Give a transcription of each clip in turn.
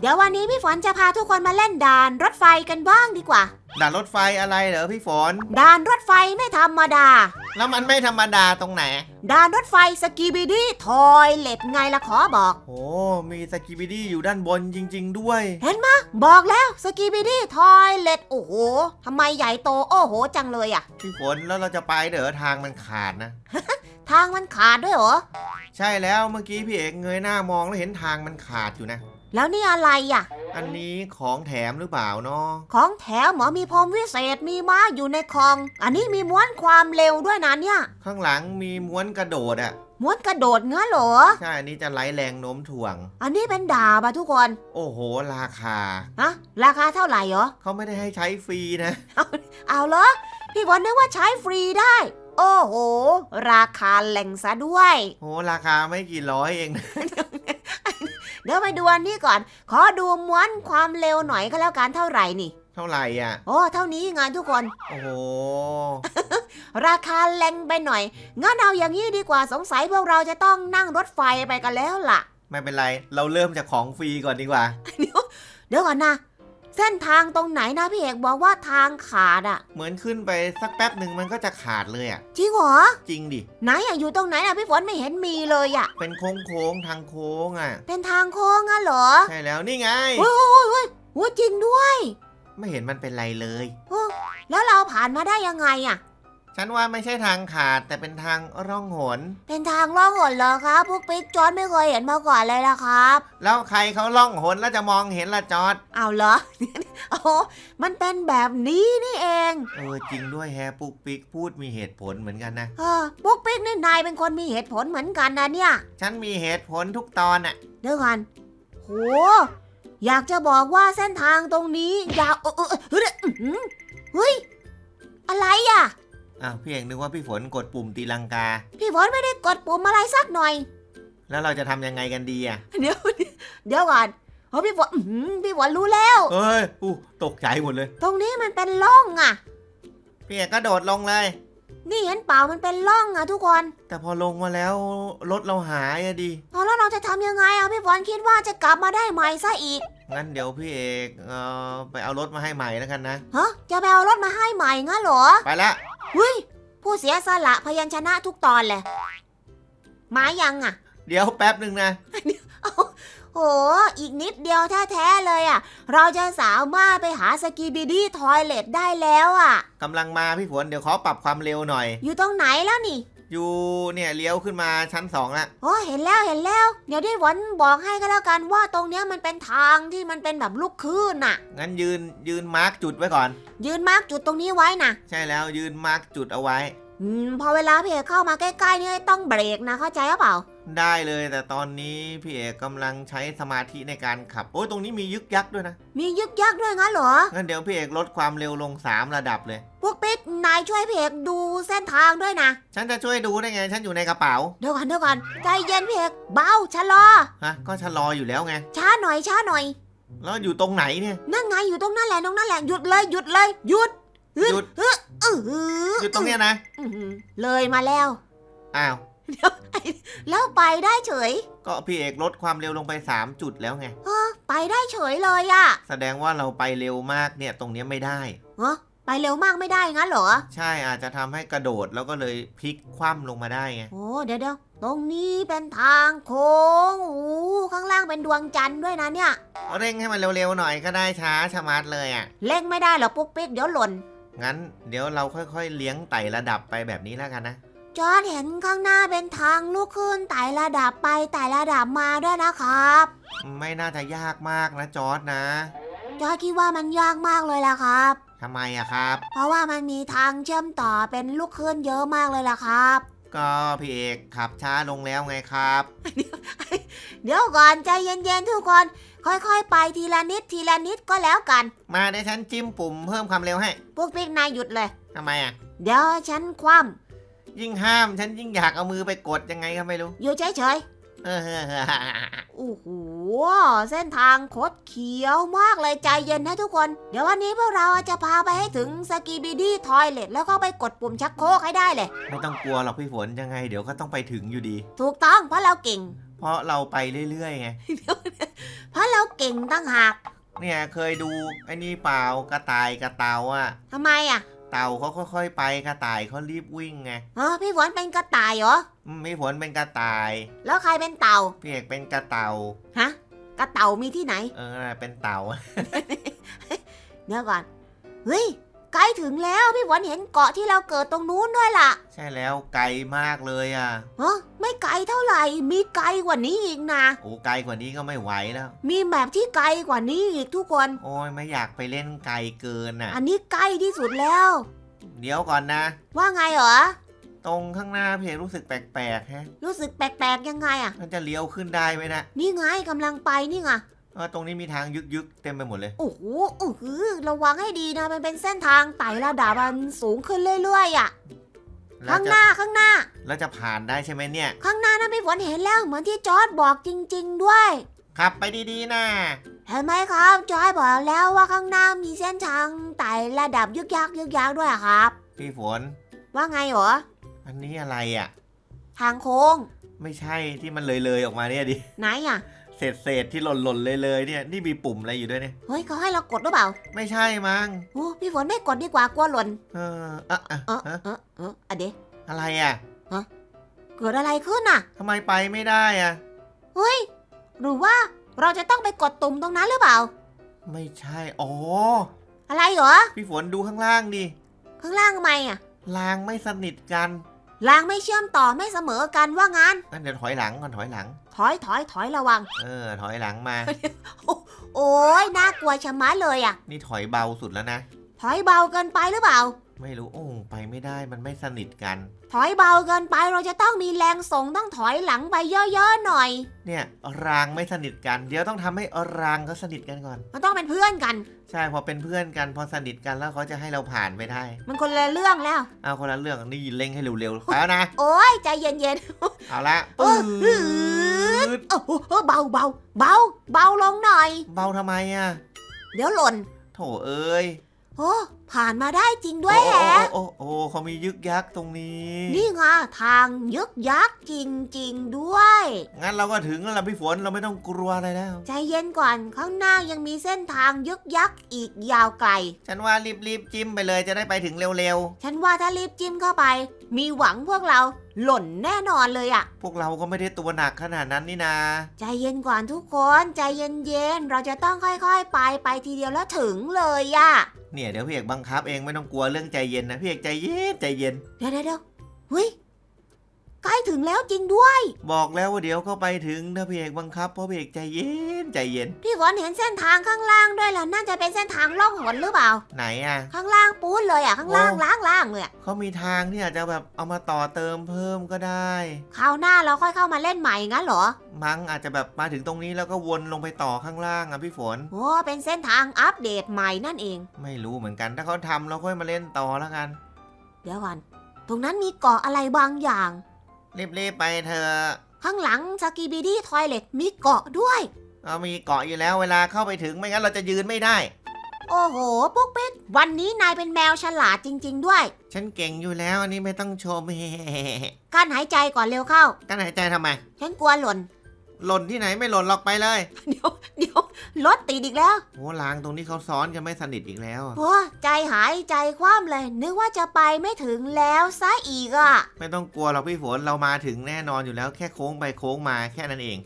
เดี๋ยววันนี้พี่ฝนจะพาทุกคนมาเล่นด่านรถไฟกันบ้างดีกว่า ด่านรถไฟอะไรเหรอพี่ฝน ด่านรถไฟไม่ธรรมดา แล้วมันไม่ธรรมดาตรงไหน ด่านรถไฟสกีบิดี้ทอยเล็ดไงละขอบอก โอ้ มีสกิบิดี้อยู่ด้านบนจริง ๆ ด้วย เห็นมะบอกแล้วสกีบิดี้ทอยเล็ดโอ้โหทำไมใหญ่โตโอ้โหจังเลยอะพี่ฝนแล้วเราจะไปเดี๋ยวทางมันขาดนะ ทางมันขาดด้วยเหรอ ใช่แล้วเมื่อกี้พี่เอกเงยหน้ามองแล้วเห็นทางมันขาดอยู่นะ แล้วนี่อะไรอะอันนี้ของแถมหรือเปล่าเนาะของแถมหมอมีพรมวิเศษมีม้าอยู่ในคลอง อันนี้มีม้วนความเร็วด้วยนะเนี่ย ข้างหลังมีม้วนกระโดดอะม้วนกระโดดงั้นเหรอ ใช่อันนี้จะไร้แรงโน้มถ่วง อันนี้เป็นดาบอะทุกคนโอ้โห ราคาฮะราคาเท่าไหร่เหรอ เขาไม่ได้ให้ใช้ฟรีนะ เอาเหรอ พี่ฝนนึกว่าใช้ฟรีได้ โอ้โห ราคาแหล่งซะด้วย โหราคาไม่กี่ร้อยเองนะ เดี๋ยวไปดูอันนี้ก่อน ขอดูม้วนความเร็วหน่อยก็แล้วกันเท่าไหร่นี่ เท่าไหร่อะ โอ้ เท่านี้ไงทุกคน โอ้โห ราคาแรงไปหน่อย งั้นเอาอย่างนี้ดีกว่าสงสัยพวกเราจะต้องนั่งรถไฟไปกันแล้วล่ะ ไม่เป็นไร เราเริ่มจากของฟรีก่อนดีกว่า เดี๋ยวก่อนนะ เส้นทางตรงไหนนะพี่เอกบอกว่าทางขาดอะเหมือนขึ้นไปสักแป๊บหนึ่งมันก็จะขาดเลยอะ จริงเหรอจริงดิ ไหนอะอยู่ตรงไหนอะพี่ฝนไม่เห็นมีเลยอะเป็นโค้งโค้งๆทางโค้งอะ เป็นทางโค้งอะเหรอใช่แล้วนี่ไง โอ้ยโอ้ยโอ้ยโอ้ยจริงด้วย ไม่เห็นมันเป็นไรเลย แล้วเราผ่านมาได้ยังไงอะ ฉันว่าไม่ใช่ทางขาดแต่เป็นทางร่องหน เป็นทางล่องหนเหรอครับ พวกปิ๊กจอนไม่เคยเห็นมาก่อนเลยละครับ แล้วใครเขาล่องหนแล้วจะมองเห็นละจอดเอาเหรอ โอ้มันเป็นแบบนี้นี่เองเออจริงด้วยแฮะปุกปิกพูดมีเหตุผลเหมือนกันนะ เออพวกปิ๊กนี่นายเป็นคนมีเหตุผลเหมือนกันนะเนี่ย ฉันมีเหตุผลทุกตอนอะ เดี๋ยวก่อนโห อยากจะบอกว่าเส้นทางตรงนี้ยาวเออเออเออเฮ้ยอื้อหือเฮ้ยอะไรอะ อ้าวพี่เอกนึกว่าพี่ฝนกดปุ่มตีลังกา พี่ฝนไม่ได้กดปุ่มอะไรสักหน่อย แล้วเราจะทำยังไงกันดีอะเดี๋ยวเดี๋ยวก่อนเพราะพี่ฝนอื้อหือพี่ฝนรู้แล้ว เอ้ยอู้ตกใจหมดเลย ตรงนี้มันเป็นร่องอะพี่เอกก็โดดลงเลย นี่เห็นเปล่ามันเป็นร่องอะทุกคนแต่พอลงมาแล้วรถเราหายอะดิ เอาแล้วเราจะทำยังไงอะพี่ฝนคิดว่าจะกลับมาได้ไหมซะอีกงั้นเดี๋ยวพี่เอกเอ่อไปเอารถมาให้ใหม่แล้วกันนะ ฮะจะไปเอารถมาให้ใหม่งั้นเหรอ ไปละ เฮ้ย ผู้เสียสละพยัญชนะทุกตอนเลยมายังอะ เดี๋ยวแป๊บหนึ่งนะ โห อีกนิดเดียวแท้ๆเลยอะ เราจะสามารถไปหาสกีบิดี้ทอยเลตได้แล้วอะ กำลังมาพี่ฝนเดี๋ยวขอปรับความเร็วหน่อย อยู่ตรงไหนแล้วนี่อ ยู่เนี่ยเลี้ยวขึ้นมาชั้นสองละโอ้เห็นแล้วเห็นแล้ว เดี๋ยวที่หวันบอกให้ก็แล้วกันว่าตรงเนี้ยมันเป็นทางที่มันเป็นแบบลูกคลื่นน่ะ งั้นยืนยืนมาร์กจุดไว้ก่อน ยืนมาร์กจุดตรงนี้ไว้นะใช่แล้วยืนมาร์กจุดเอาไว้ อืมพอเวลาพี่เอกเข้ามาใกล้ๆนี่ต้องเบรกนะเข้าใจหรือเปล่า ได้เลยแต่ตอนนี้พี่เอกกำลังใช้สมาธิในการขับ โอ้ยตรงนี้มียึกยักด้วยนะ มียึกยักด้วยงั้นเหรอ งั้นเดี๋ยวพี่เอกลดความเร็วลง 3 ระดับเลย พวกปิ๊กนายช่วยพี่เอกดูเส้นทางด้วยนะ ฉันจะช่วยดูได้ไง ฉันอยู่ในกระเป๋า เดี๋ยวก่อนเดี๋ยวก่อนใจเย็นพี่เอกเบาชะลอ ฮะ ก็ชะลออยู่แล้วไง ช้าหน่อยช้าหน่อย แล้วอยู่ตรงไหนเนี่ย นั่นไงอยู่ตรงนั้นแหละตรงนั้นแหละหยุดเลยหยุดเลยหยุด หยุด เออเออเอออยู่ตรงเนี้ยนะ อื้อหือเลยมาแล้ว อ้าว แล้วไปได้เฉยก็พี่เอกลดความเร็วลงไป 3 จุดแล้วไง เออไปได้เฉยเลยอะแสดงว่าเราไปเร็วมากเนี่ยตรงเนี้ยไม่ได้ เออไปเร็วมากไม่ได้งั้นเหรอ ใช่อาจจะทำให้กระโดดแล้วก็เลยพลิกคว่ำลงมาได้ไง โอ้เดี๋ยวเดี๋ยวตรงนี้เป็นทางโค้งโอ้ข้างล่างเป็นดวงจันทร์ด้วยนะเนี่ย เร่งให้มันเร็วๆหน่อยก็ได้ช้าชะมัดเลยอะ เล่งไม่ได้เหรอปุ๊กปิ๊กเดี๋ยวหล่น งั้นเดี๋ยวเราค่อยๆ เลี้ยงไต่ระดับไปแบบนี้แล้วกันนะ จอร์ดเห็นข้างหน้าเป็นทางลูกขึ้นไต่ระดับไปไต่ระดับมาด้วยนะครับ ไม่น่าจะยากมากนะจอร์ดนะ จอร์ดคิดว่ามันยากมากเลยล่ะครับ ทำไมอะครับ เพราะว่ามันมีทางเชื่อมต่อเป็นลูกขึ้นเยอะมากเลยล่ะครับ ก็พี่เอกขับช้าลงแล้วไงครับ เดี๋ยวก่อนใจเย็นๆทุกคน ค่อยๆ ไปทีละนิดทีละนิดก็แล้วกัน มาเดี๋ยวฉันจิ้มปุ่มเพิ่มความเร็วให้พวกปิ๊กนายหยุดเลย ทำไมอะเดี๋ยวฉันคว่ยิ่งห้ามฉันยิ่งอยากเอามือไปกดยังไงก็ไม่รู้ำอยู่เฉยเออๆโอ้โหเส้นทางคดเขียวมากเลยใจเย็นนะทุกคน เดี๋ยววันนี้พวกเราจะพาไปให้ถึงสกีบิดี้ทอยเลตแล้วก็ไปกดปุ่มชักโครกให้ได้เลย ไม่ต้องกลัวหรอกพี่ฝนยังไง เดี๋ยวก็ต้องไปถึงอยู่ดี ถูกต้องเพราะเราเก่ง เพราะเราไปเรื่อยๆไง เพราะเราเก่งตั้งหากเนี่ยเคยดูไอ้นี่เปล่ากระต่ายกับเต่าอะทำไมอะเต่าเขาค่อยๆไปกระต่ายเขารีบวิ่งไงเออพี่ฝนเป็นกระต่ายเหรออืมพี่ฝนเป็นกระต่ายแล้วใครเป็นเต่าพี่เอกเป็นกระเต่าฮะกระเต่ามีที่ไหน เออเป็นเต่า เดี๋ยวก่อนเฮ้ย ใกล้ถึงแล้วพี่ฝนเห็นเกาะที่เราเกิดตรงนู้นด้วยล่ะใช่แล้วไกลมากเลยอะเออไม่ไกลเท่าไหร่ มีไกลกว่านี้อีกนะ โอ้ไกลกว่านี้ก็ไม่ไหวแล้ว มีแมปที่ไกลกว่านี้อีกทุกคน โอ้ยไม่อยากไปเล่นไกลเกินอะ อันนี้ใกล้ที่สุดแล้ว เดี๋ยวก่อนนะ ว่าไงเหรอตรงข้างหน้าพี่เอกรู้สึกแปลกๆแฮะ รู้สึกแปลกๆยังไงอะ มันจะเลี้ยวขึ้นได้ไหมนะ นี่ไงกำลังไปนี่ไง เออตรงนี้มีทางยึกๆเต็มไปหมดเลย โอ้โหโอ้โหระวังให้ดีนะ มันเป็นเส้นทางไต่ระดับมันสูงขึ้นเรื่อยๆอะ แล้วข้างหจะน้าข้างหน้า แล้วจะผ่านได้ใช่ไหมเนี่ย ข้างหน้านั้นพี่ฝนเห็นแล้วเหมือนที่จอร์ดบอกจริง ๆ ด้วย ขับไปดีๆนะเห็นไหมครับจอร์ดบอกแล้วว่าข้างหน้ามีเส้นทางไต่ระดับยึกยักยึกยักด้วยอะครับ พี่ฝน ว่าไงเหรอ อันนี้อะไรอะ ทางโค้ง ไม่ใช่ที่มันเลยๆออกมาเนี่ยดิ ไหนอะ เศษเศษๆที่หล่นหล่นๆเลยๆเนี่ยนี่มีปุ่มอะไรอยู่ด้วยเนี่ย เฮ้ยเขาให้เรากดหรือเปล่า ไม่ใช่มั้งโอ้พี่ฝนไม่กดดีกว่ากลัวหล่น เอออะอะเออฮะเออเอออะเดะอะไรอะเกิดอะไรขึ้นอะทำไมไปไม่ได้อะเฮ้ยหรือว่าเราจะต้องไปกดตุ่มตรงนั้นหรือเปล่า ไม่ใช่ อ๋อ อะไรเหรอ พี่ฝนดูข้างล่างดิ ข้างล่างทำไมอะ รางไม่สนิทกัน รางไม่เชื่อมต่อไม่เสมอกันว่างั้นนั่นเดี๋ยวถอยหลังก่อนถอยหลังถ อยถอยถอยระวัง เออ ถอยหลังมา โอ้ยน่ากลัวชะมัดเลยอะ นี่ถอยเบาสุดแล้วนะ ถอยเบาเกินไปหรือเปล่า ไม่รู้โอ้ไปไม่ได้มันไม่สนิทกัน ถอยเบาเกินไปเราจะต้องมีแรงส่งต้องถอยหลังไปเยอะๆหน่อย เนี่ยรางไม่สนิทกัน เดี๋ยวต้องทำให้รางเขาสนิทกันก่อน มันต้องเป็นเพื่อนกัน ใช่พอเป็นเพื่อนกันพอสนิทกันแล้วเขาจะให้เราผ่านไปได้มันคนละเรื่องแล้ว เอาคนละเรื่องนี่เร่งให้เร็วๆแล้วนะ โอ้ยใจเย็นเอาละๆเอปื๊อดโอ้โหเบาเบาเบาเบาลงหน่อย เบาทำไมอะเดี๋ยวหล่นโถเอ้ยโอ้ ผ่านมาได้จริงด้วยแฮะ โอ้โอ้โอ้โอ้เขามียึกยักตรงนี้ นี่ไงทางยึกยักจริง ๆ ด้วย งั้นเราก็ถึงแล้วล่ะพี่ฝนเราไม่ต้องกลัวอะไรแล้ว ใจเย็นก่อนข้างหน้ายังมีเส้นทางยึกยักอีกยาวไกล ฉันว่ารีบๆจิ้มไปเลยจะได้ไปถึงเร็วฉันว่าถ้ารีบจิ้มเข้าไป มีหวังพวกเราหล่นแน่นอนเลยอะๆ พวกเราก็ไม่ได้ตัวหนักขนาดนั้นนี่นาใจเย็นก่อนทุกคนใจเย็นๆเราจะต้องค่อยๆ ไปไปทีเดียวแล้วถึงเลยอะ เนี่ยเดี๋ยวพี่เอกบังคับเองไม่ต้องกลัวเรื่องใจเย็นนะพี่เอกใจเย็นใจเย็น เดี๋ยวเดี๋ยวเดี๋ยวเฮ้ย ใกล้ถึงแล้วจริงด้วย บอกแล้วว่าเดี๋ยวก็ไปถึงถ้าพี่เอกบังคับเพราะพี่เอกใจเย็นใจเย็น พี่ฝนเห็นเส้นทางข้างล่างด้วยแล้วน่าจะเป็นเส้นทางล่องหนหรือเปล่า ไหนอะ ข้างล่างปูนเลยอะข้างล่างโอ้ล่างๆเลยอะเขามีทางที่อาจจะแบบเอามาต่อเติมเพิ่มก็ได้ คราวหน้าเราค่อยเข้ามาเล่นใหม่งั้นเหรอมั้งอาจจะแบบมาถึงตรงนี้แล้วก็วนลงไปต่อข้างล่างอะพี่ฝน โอ้เป็นเส้นทางอัปเดตใหม่นั่นเอง ไม่รู้เหมือนกันถ้าเขาทำเราค่อยมาเล่นต่อแล้วกัน เดี๋ยวก่อนตรงนั้นมีเกาะอะไรบางอย่าง รีบๆไปเถอะข้างหลังสกีบีดี้ทอยเล็ตมีเกาะด้วย เรามีเกาะอยู่แล้วเวลาเข้าไปถึงไม่งั้นเราจะยืนไม่ได้ โอ้โหปุ๊กปิ๊กวันนี้นายเป็นแมวฉลาดจริง ๆ ด้วย ฉันเก่งอยู่แล้วอันนี้ไม่ต้องชมการหายใจก่อนเร็วเข้า กั้นหายใจทำไม ฉันกลัวหล่น หล่นที่ไหนไม่หล่นหรอกไปเลยเดี๋ยวเดี๋ยวรถติดอีกแล้วโอ้ล้างตรงนี้เขาซ้อนกันไม่สนิทอีกแล้วอะโอ้ใจหายใจคว่ำเลย นึกว่าจะไปไม่ถึงแล้วซะอีกอะไม่ต้องกลัวหรอกพี่ฝนเรามาถึงแน่นอนอยู่แล้วแค่โค้งไปโค้งมาแค่นั้นเอง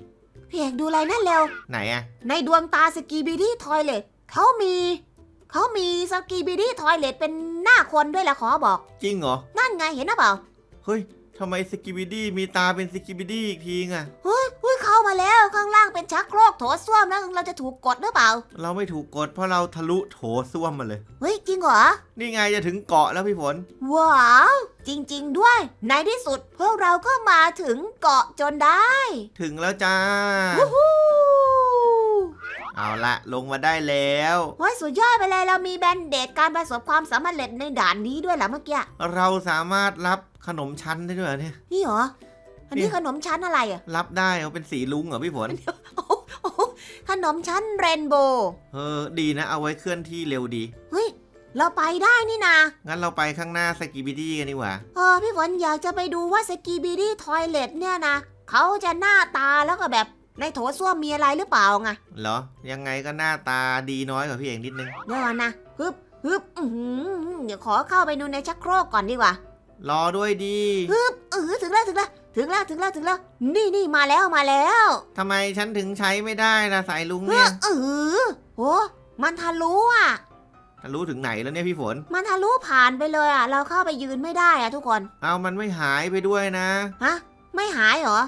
พี่เอกดูอะไรนั่นเร็ว ไหนอะในดวงตาสกีบีดี้ทอยเล็ตเขามีเขามีสกีบีดี้ทอยเล็ตเป็นหน้าคนด้วยแหละขอบอก จริงเหรอ นั่นไงเห็นหรือเปล่าเฮ้ยทำไมสกิบิดี้มีตาเป็นสกิบิดี้อีกทีอะเฮ้ยเฮ้ยเข้ามา แล้วข้างล่างเป็นชักโครกโถส้วมแล้วเราจะถูกกดหรือเปล่า เราไม่ถูกกดเพราะเราทะลุโถส้วมมาเลย เฮ้ยจริงเหรอ นี่ไงจะถึงเกาะแล้วพี่ฝน ว้าว จริง ๆ ด้วย ในที่สุดพวกเราก็มาถึงเกาะจนได้ถึงแล้วจ้า วู้ฮู้เอาละลงมาได้แล้วเฮ้ยสุดยอดไปเลยเรามีแบนเดตการประสบความสำเร็จในด่านนี้ด้วยเหรอเมื่อกี้ เราสามารถรับขนมชั้นได้ด้วยเหรอเนี่ย นี่เหรอ อันนี้เนี่ยขนมชั้นอะไรอะ รับได้เอาเป็นสีลุงเหรอพี่ฝนโอ้โหโอ้โหขนมชั้นเรนโบว์เออดีนะ เอาไว้เคลื่อนที่เร็วดี เฮ้ย เราไปได้นี่นา งั้นเราไปข้างหน้าสกิบิดี้กันดีกว่า เออพี่ฝนอยากจะไปดูว่าสกีบีดี้ทอยเลตเนี่ยนะเขาจะหน้าตาแล้วก็แบบในโถส้วมมีอะไรหรือเปล่าไงเหรอ ยังไงก็หน้าตาดีน้อยกว่าพี่เอกนิดนึง เดี๋ยวก่อนนะฮึบฮึบอือหือเดี๋ยวขอเข้าไปดูในชักโครกก่อนดีกว่า รอด้วยดีฮึบเออถึงแล้วถึงแล้ว ถึงแล้วถึงแล้วถึงแล้ว นี่นี่มาแล้วมาแล้วทำไมฉันถึงใช้ไม่ได้นะสายลุงเอเนี่อยเออโอ้มันทะลุอะรู้ถึงไหนแล้วเนี่ยพี่ฝน มันทะลุผ่านไปเลยอะ เราเข้าไปยืนไม่ได้อะทุกคน เอามันไม่หายไปด้วยนะ ฮะ ไม่หายเหรอ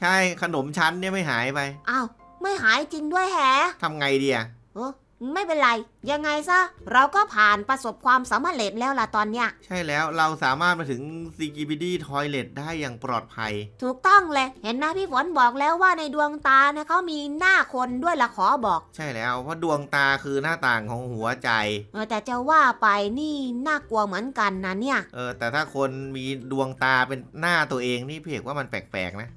ใช่ขนมชั้นเนี่ยไม่หายไปอ้าว ไม่หายจริงด้วยแฮะทำไงดีอะเออ ไม่เป็นไร ยังไงซะ เราก็ผ่านประสบความสำเร็จแล้วล่ะตอนเนี้ย ใช่แล้วเราสามารถมาถึง CGBD Toilet ได้อย่างปลอดภัย ถูกต้องเลย เห็นนะพี่ฝนบอกแล้วว่าในดวงตาเนี่ยเขามีหน้าคนด้วยละขอบอก ใช่แล้วเพราะดวงตาคือหน้าต่างของหัวใจ เออแต่จะว่าไปนี่น่ากลัวเหมือนกันนะเนี่ย เออ แต่ถ้าคนมีดวงตาเป็นหน้าตัวเองนี่พี่เอกว่ามันแปลกๆนะ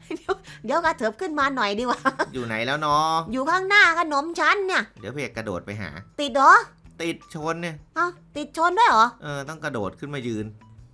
เดี๋ยวกระเถิบขึ้นมาหน่อยดีกว่า อยู่ไหนแล้วเนาะอยู่ข้างหน้าขนมชั้นเนี่ย เดี๋ยวพี่เอกกระโดดไปหา ติดเหรอติดชนเนี่ยเอ้าติดชนด้วยเหรอ เออต้องกระโดดขึ้นมายืน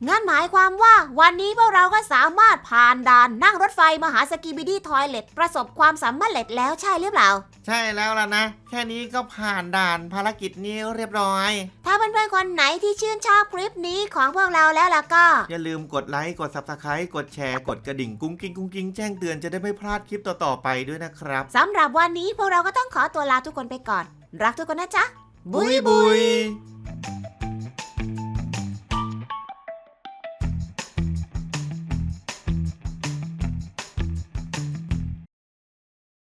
งั้นหมายความว่าวันนี้พวกเราก็สามารถผ่านด่านนั่งรถไฟมาหาสกีบิดี้ทอยเลตประสบความสำเร็จแล้วใช่หรือเปล่า ใช่แล้วล่ะนะ แค่นี้ก็ผ่านด่านภารกิจนี้เรียบร้อย ถ้าเพื่อนๆคนไหนที่ชื่นชอบคลิปนี้ของพวกเราแล้วล่ะก็ อย่าลืมกดไลค์ กด Subscribe กดแชร์ กดกระดิ่งกุ้งกิ้งกุ้งกิ้งแจ้งเตือนจะได้ไม่พลาดคลิปต่อๆไปด้วยนะครับ สำหรับวันนี้พวกเราก็ต้องขอตัวลาทุกคนไปก่อน รักทุกคนนะจ๊ะ บุยบุย